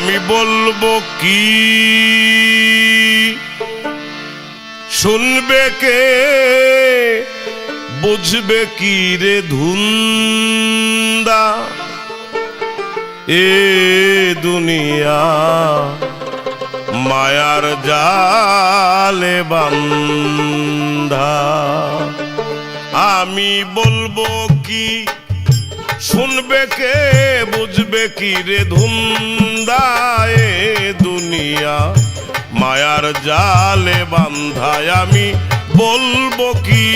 আমি বলব কি? শুনবে কে? বুঝবে কি রে ধুন্দা? এ দুনিয়া মায়ার জালে বান্ধা। আমি বলব কি? শুনবে কে? বুঝবে কি রে ধুন্দায় দুনিয়া মায়ার জালে বান্ধায় আমি বলব কি?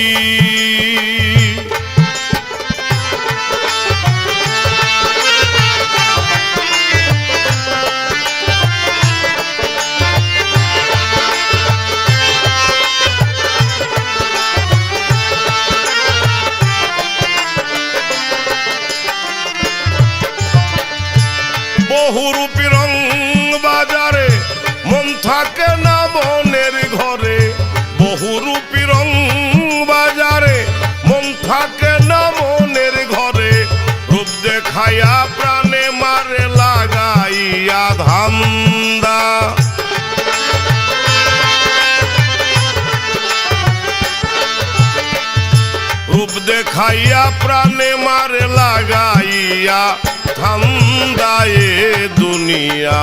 ধান্দা রূপ দেখাইয়া প্রাণে মারে লাগাইয়া ঠান্দায়ে দুনিয়া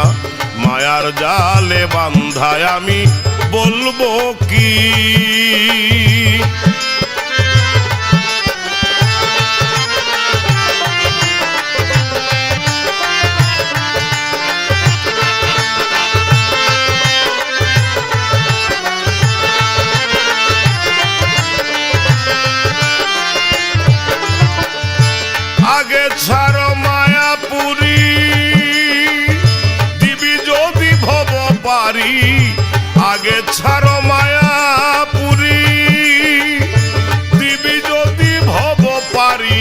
মায়ার জালে বান্ধায় আমি বলব কি? ছাড়ো মায়াপুরি। দিবি যদি ভব পারি,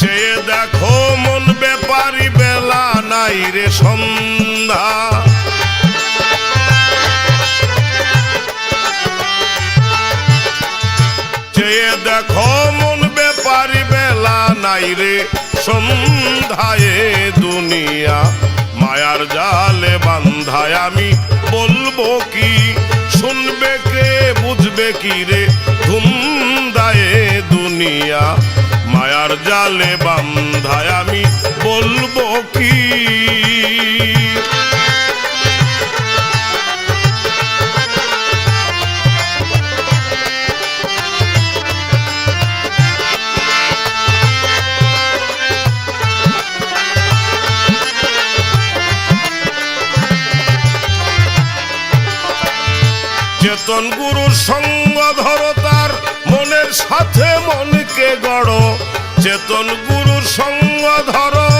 চেয়ে দেখো মন ব্যাপারি বেলা নাই রে সন্ধ্যা। দেখো মন ব্যাপারি বেলা নাই রে সন্ধ্যায় দুনিয়া। মায়ার জালে বান্ধায় আমি বলব কি শুনবে কে বুঝবে কি রে? ধুমদায়ে দুনিয়া মায়ার জালে বান্ধায় আমি বলব কি? চেতন গুরুর সঙ্গ ধরো তার, মনের সাথে মনকে গড়। চেতন গুরুর সঙ্গ ধরো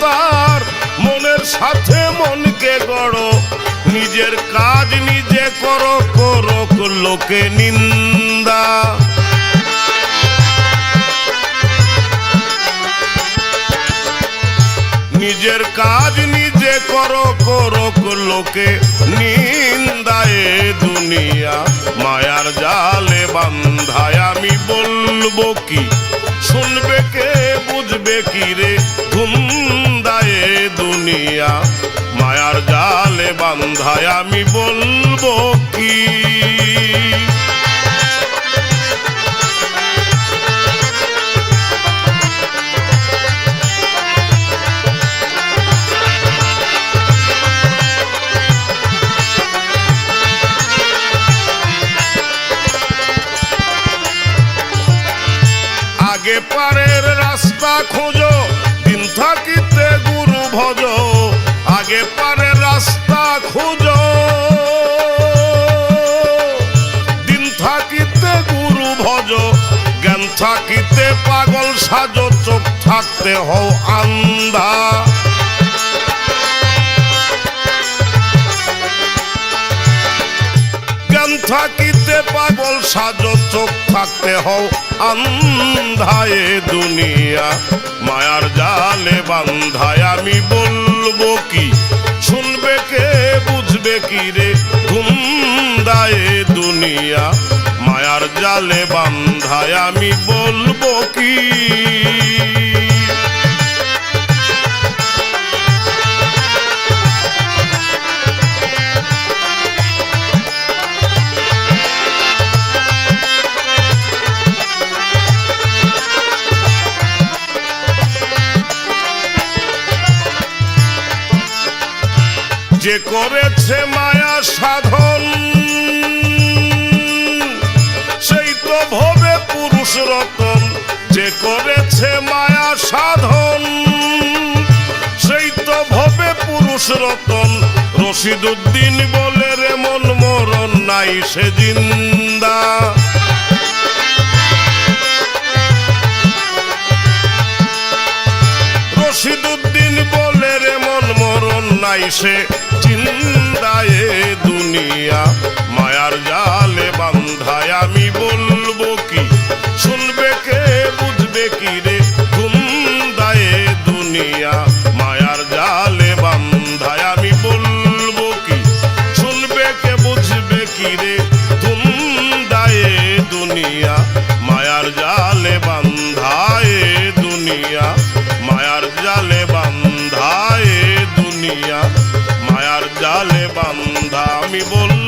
তার, মনের সাথে মনকে গড়। নিজের কাজ নিজে করো করো লোকে নিন্দা। নিজের কাজ নিজে করো করো লোকে নিন্দায় দুনিয়া, মায়ার জালে বান্ধায় আমি বলব কি? শুনবে কে, বুঝবে কি রে ঘুমদায়ে দুনিয়া? মায়ার জালে বান্ধায় আমি বলব কি? আগে পারের রাস্তা খোঁজো, দিন থাকিতে গুরু ভজ, আগে পারের রাস্তা খোঁজো। দিন থাকিতে গুরু ভজ, জ্ঞান থাকিতে পাগল সাজো, চোখ থাকতে হও আন্ধা জ্ঞান থাকিতে পাগল সাজো চোখ থাকতে হও আন্ধায়ে দুনিয়া। মায়ার জালে বান্ধায় আমি বলব কি? শুনবে কে, বুঝবে কি রে ঘুমদায়ে দুনিয়া? মায়ার জালে বান্ধায় আমি বলব কি? যে করেছে মায়া সাধন, সেই তো ভবে পুরুষ রতন। যে করেছে মায়া সাধন, সেই তো ভবে পুরুষ রতন। রশিদ উদ্দিন বলে রে মন মরণ নাই সে জিন্দা। রশিদ উদ্দিন বলে রে মন মরণ নাই সে চিন্তায় দুনিয়া, মায়ার আমি বলব কি? কে, বুঝবে কি রে? গুন্দায়ে দুনিয়া, মায়ার বলব কি? কে, বুঝবে কি রে? গুন্দায়ে দুনিয়া, মায়ার দুনিয়া, মায়ার জালে বান্ধায় দুনিয়া। আমি বল